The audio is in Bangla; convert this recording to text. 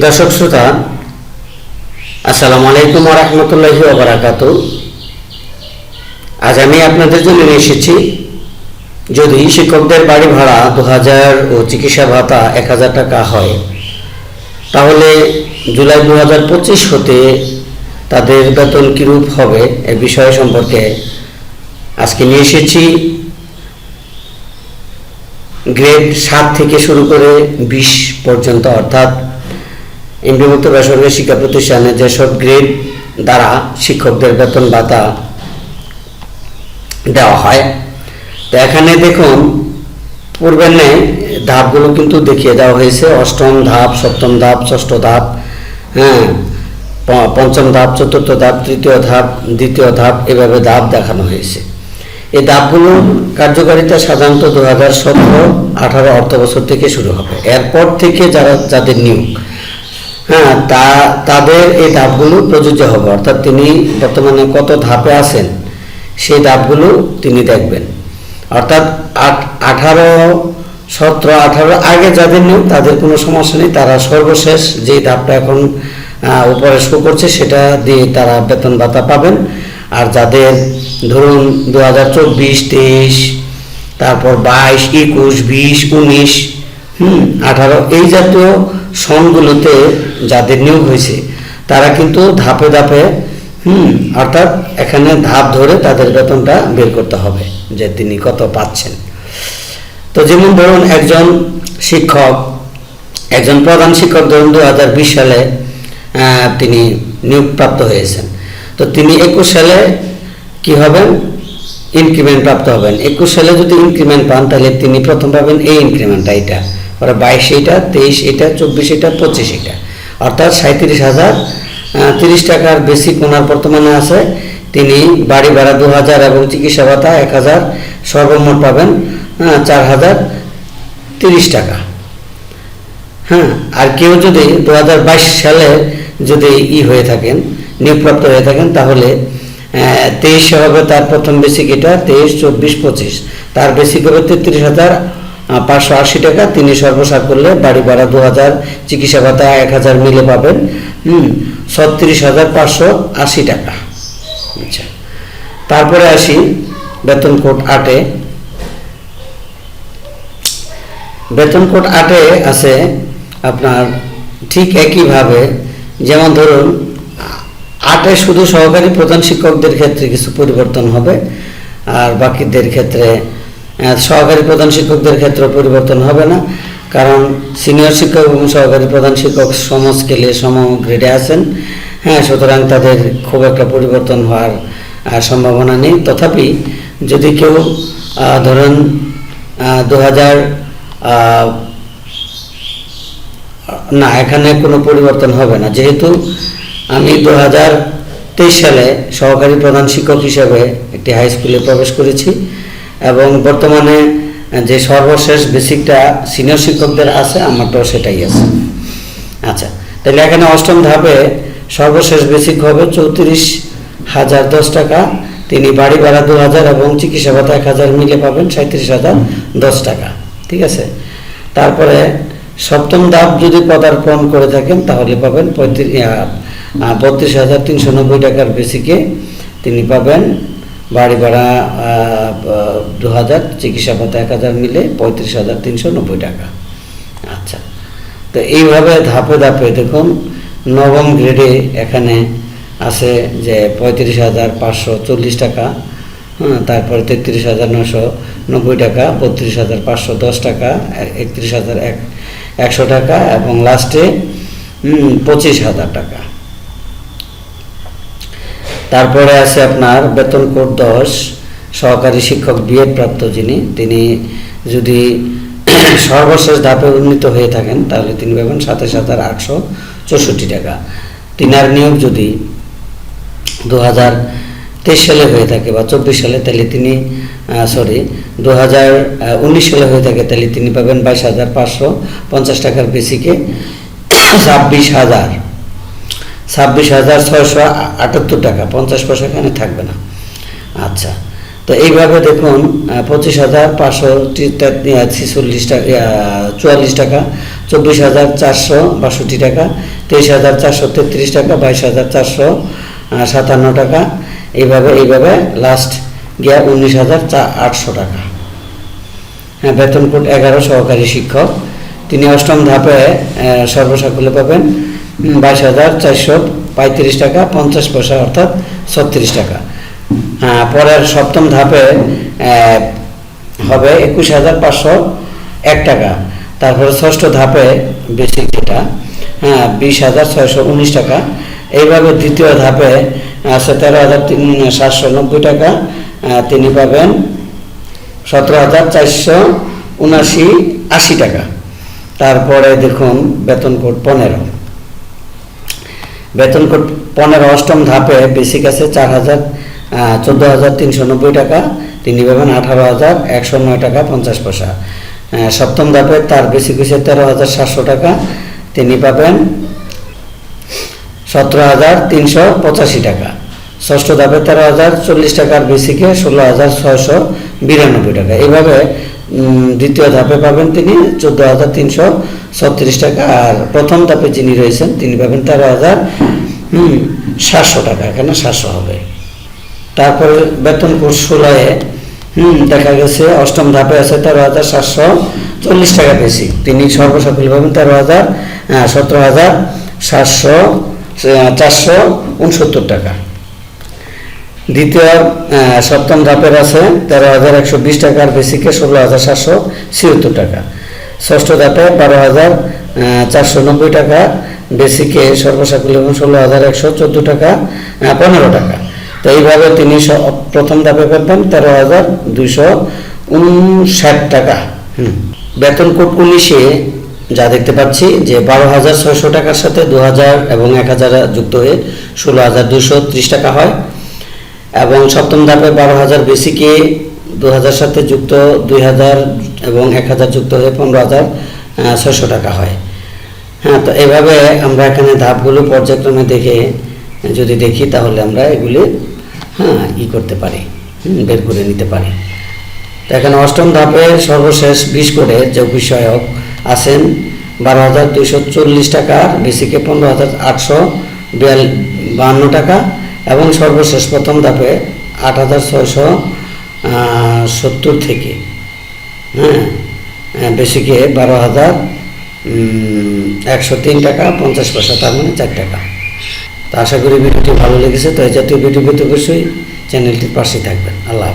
দর্শক শ্রোতা, আসসালামু আলাইকুম রহমতুল্লাহি ওবরাকাত আজ আমি আপনাদের জন্য নিয়ে এসেছি যদি শিক্ষকদের বাড়ি ভাড়া দু হাজার ও চিকিৎসা ভাতা এক হাজার টাকা হয়, তাহলে জুলাই দু হাজার পঁচিশ হতে তাদের বেতন কীরূপ হবে এ বিষয় সম্পর্কে আজকে নিয়ে এসেছি গ্রেড সাত থেকে শুরু করে বিশ পর্যন্ত, অর্থাৎ এমপিভুক্ত বেসরকারি শিক্ষা প্রতিষ্ঠানে যেসব গ্রেড দ্বারা শিক্ষকদের বেতন ভাতা দেওয়া হয়। তো এখানে দেখুন পূর্বের ন্যায় ধাপগুলো কিন্তু দেখিয়ে দেওয়া হয়েছে। অষ্টম ধাপ, সপ্তম ধাপ, ষষ্ঠ ধাপ হ্যাঁ পঞ্চম ধাপ, চতুর্থ ধাপ, তৃতীয় ধাপ, দ্বিতীয় ধাপ এভাবে ধাপ দেখানো হয়েছে। এই ধাপগুলোর কার্যকারিতা সাধারণত দু হাজার সতেরো আঠারো অর্থ বছর থেকে শুরু হবে। এরপর থেকে যারা, যাদের নিয়োগ হ্যাঁ। তা, তাদের এই ধাপগুলো প্রযোজ্য হবে। অর্থাৎ তিনি বর্তমানে কত ধাপে আছেন, সেই ধাপগুলো তিনি দেখবেন। অর্থাৎ আঠারো, সতেরো, আঠারো, আগে যাদের নিয়োগ তাদের কোনো সমস্যা নেই। তারা সর্বশেষ যে ধাপটা এখন উপরে শো করছে, সেটা দিয়ে তারা বেতন ভাতা পাবেন। আর যাদের ধরুন দু হাজার চব্বিশ, তেইশ, তারপর বাইশ, একুশ, বিশ, উনিশ, হুম, আঠারো, এই জাতীয় সনগুলোতে যাদের নিয়োগ হয়েছে, তারা কিন্তু ধাপে ধাপে, হুম, অর্থাৎ এখানে ধাপ ধরে তাদের বেতনটা বের করতে হবে যে তিনি কত পাচ্ছেন। তো যেমন ধরুন একজন শিক্ষক, একজন প্রধান শিক্ষক ধরুন দু হাজার বিশ সালে তিনি নিয়োগপ্রাপ্ত হয়েছেন। তো তিনি একুশ সালে কি হবেন? ইনক্রিমেন্ট প্রাপ্ত হবেন। একুশ সালে যদি ইনক্রিমেন্ট পান, তাহলে তিনি প্রথম পাবেন এই ইনক্রিমেন্টটা এটা। পরে বাইশ এটা তেইশ এটা চব্বিশ এটা পঁচিশ এটা অর্থাৎ সাঁত্রিশ হাজার তিরিশ টাকার বেসিক ওনার বর্তমানে আছে। তিনি বাড়ি ভাড়া দু হাজার এবং চিকিৎসা ভাতা এক হাজার সর্বমোট পাবেন চার হাজার তিরিশ টাকা। হ্যাঁ আর কেউ যদি দু হাজার বাইশ সালে যদি ই হয়ে থাকেন, নিয়োগপ্রাপ্ত হয়ে থাকেন, তাহলে তেইশে হবে তার প্রথম বেসিক এটা তেইশ, চব্বিশ, পঁচিশ। তার বেসিক হবে তেত্রিশ হাজার পাঁচশো আশি টাকা তিনি সর্বসার করলে বাড়ি ভাড়া দু হাজার চিকিৎসা ভাতা এক হাজার মিলে পাবেন, হুম, ছত্রিশ হাজার পাঁচশো আশি টাকা। আচ্ছা তারপরে আসি বেতন কোড আটে বেতন কোড আটে আছে আপনার ঠিক একইভাবে, যেমন ধরুন, আটে শুধু সহকারী প্রধান শিক্ষকদের ক্ষেত্রে কিছু পরিবর্তন হবে, আর বাকিদের ক্ষেত্রে সহকারী প্রধান শিক্ষকদের ক্ষেত্রে পরিবর্তন হবে না, কারণ সিনিয়র শিক্ষক এবং সহকারী প্রধান শিক্ষক সম স্কেলে সম গ্রেডে আছেন। হ্যাঁ সুতরাং তাদের খুব একটা পরিবর্তন হওয়ার সম্ভাবনা নেই। তথাপি যদি কেউ ধরেন দু হাজার না, এখানে কোনো পরিবর্তন হবে না। যেহেতু আমি দু হাজার তেইশ সালে সহকারী প্রধান শিক্ষক হিসেবে একটি হাই স্কুলে প্রবেশ করেছি এবং বর্তমানে যে সর্বশেষ বেসিকটা সিনিয়র শিক্ষকদের আছে, আমারটাও সেটাই আছে। আচ্ছা তাহলে এখানে অষ্টম ধাপে সর্বশেষ বেসিক হবে চৌত্রিশ হাজার দশ টাকা। তিনি বাড়ি ভাড়া দু হাজার এবং চিকিৎসা ভাতা এক হাজার মিলে পাবেন সাঁত্রিশ হাজার দশ টাকা, ঠিক আছে? তারপরে সপ্তম ধাপ যদি পদার্পণ করে থাকেন, তাহলে পাবেন পঁয়ত্রিশ বত্রিশ হাজার তিনশো নব্বই টাকার বেসিকে তিনি পাবেন বাড়ি ভাড়া দু হাজার চিকিৎসা ভাতা এক হাজার মিলে পঁয়ত্রিশ হাজার তিনশো নব্বই টাকা। আচ্ছা। তো এইভাবে ধাপে ধাপে দেখুন, নবম গ্রেডে এখানে আছে যে পঁয়ত্রিশ হাজার পাঁচশো চল্লিশ টাকা তারপরে তেত্রিশ হাজার নশো নব্বই টাকা, বত্রিশ হাজার পাঁচশো দশ টাকা, একত্রিশ হাজার এক, একশো টাকা, এবং লাস্টে পঁচিশ হাজার টাকা। তারপরে আছে আপনার বেতন কোড দশ, সহকারী শিক্ষক বিএড প্রাপ্ত যিনি, তিনি যদি সর্বশেষ ধাপে উন্নীত হয়ে থাকেন, তাহলে তিনি পাবেন সাতাশ হাজার আটশো চৌষট্টি টাকা। তিনার নিয়োগ যদি দু হাজার তেইশ সালে হয়ে থাকে বা চব্বিশ সালে, তাহলে তিনি সরি দু হাজার উনিশ সালে হয়ে থাকে, তাহলে তিনি পাবেন বাইশ হাজার পাঁচশো পঞ্চাশ টাকার বেসিকে ছাব্বিশ হাজার। ছাব্বিশ হাজার ছয়শো আটাত্তর টাকা, পঞ্চাশ পয়সা এখানে থাকবে না। আচ্ছা তো এইভাবে দেখুন পঁচিশ হাজার পাঁচশো ছেচল্লিশ টাকা চুয়াল্লিশ টাকা, চব্বিশ হাজার চারশো বাষট্টি টাকা, তেইশ হাজার চারশো তেত্রিশ টাকা, বাইশ হাজার চারশো সাতান্ন টাকা। এইভাবে এইভাবে লাস্ট গিয়া উনিশ হাজার চা আটশো টাকা। হ্যাঁ বেতন কোড এগারো, সহকারী শিক্ষক। তিনি অষ্টম ধাপে সর্বসাকুল্যে পাবেন। বাইশ হাজার চারশো পঁয়ত্রিশ টাকা, পঞ্চাশ পয়সা অর্থাৎ ছত্রিশ টাকা। হ্যাঁ পরের সপ্তম ধাপে হবে একুশ হাজার পাঁচশো এক টাকা। তারপরে ষষ্ঠ ধাপে বেসিক যেটা হ্যাঁ বিশ হাজার ছয়শো উনিশ টাকা। এইভাবে দ্বিতীয় ধাপে আছে তেরো হাজার তিন সাতশো নব্বই টাকা। তিনি পাবেন সতেরো হাজার চারশো উনাশি আশি টাকা। তারপরে দেখুন বেতন কোড পনেরো। বেতন কোড পনেরো অষ্টম ধাপে বেসিক আছে চার হাজার চোদ্দ হাজার তিনশো নব্বই টাকা, তিনি পাবেন আঠারো হাজার একশো নয় টাকা পঞ্চাশ পয়সা। সপ্তম ধাপে তার বেসিক হয়েছে তেরো হাজার সাতশো টাকা, তিনি পাবেন সতেরো হাজার তিনশো পঁচাশি টাকা। ষষ্ঠ ধাপে তেরো হাজার চল্লিশ টাকার বেসিকে ষোলো হাজার ছয়শো বিরানব্বই টাকা। এইভাবে দ্বিতীয় ধাপে পাবেন তিনি চোদ্দ হাজার তিনশো ছত্রিশ টাকা। আর প্রথম ধাপে যিনি রয়েছেন, তিনি পাবেন তেরো হাজার সাতশো টাকা এখানে সাতশো হবে। তারপরে বেতন কোর্স হুম, দেখা গেছে অষ্টম ধাপে আছে তেরো হাজার সাতশো চল্লিশ টাকা বেশি। তিনি সর্বসাকুল পাবেন তেরো হাজার সতেরো হাজার সাতশো চারশো উনসত্তর টাকা। দ্বিতীয় সপ্তম ধাপের আছে, তেরো হাজার একশো বিশ টাকার বেসিকে ষোলো হাজার সাতশো ছিয়াত্তর টাকা। ষষ্ঠ ধাপে বারো হাজার চারশো নব্বই টাকা বেসিকে সর্বসাকুল এবং ষোলো হাজার একশো চোদ্দ টাকা পনেরো টাকা। তো এইভাবে তিনি প্রথম ধাপে পাবেন তেরো হাজার দুইশো উনষাট টাকা। বেতন কোড উনিশে যা দেখতে পাচ্ছি, যে বারো হাজার ছয়শো টাকার সাথে দু হাজার এবং এক হাজার যুক্ত হয়ে ষোলো হাজার দুশো ত্রিশ টাকা হয়। এবং সপ্তম ধাপে বারো হাজার বেসিকে দু হাজার সাথে যুক্ত দুই হাজার এবং এক হাজার যুক্ত হয়ে পনেরো হাজার ছয়শো টাকা হয়। হ্যাঁ তো এভাবে আমরা এখানে ধাপগুলো পর্যায়ক্রমে দেখে, যদি দেখি তাহলে আমরা এগুলি হ্যাঁ ই করতে পারি বের করে নিতে পারি। তো এখানে অষ্টম ধাপে সর্বশেষ বিশ করে যে বিষয়ক আছেন বারো হাজার দুইশো চল্লিশ টাকা বেসিকে পনেরো হাজার আটশো বিয়াল বাহান্ন টাকা এবং সর্বশেষ প্রথম ধাপে আট হাজার ছয়শো সত্তর থেকে হ্যাঁ? বেশি বেসিকে বারো হাজার একশো তিন টাকা, পঞ্চাশ পয়সা, তার মানে চার টাকা। তো আশা করি ভিডিওটি ভালো লেগেছে। তো এই জাতীয় ভিডিও পেতে অবশ্যই চ্যানেলটির পাশে থাকবেন। আল্লাহ।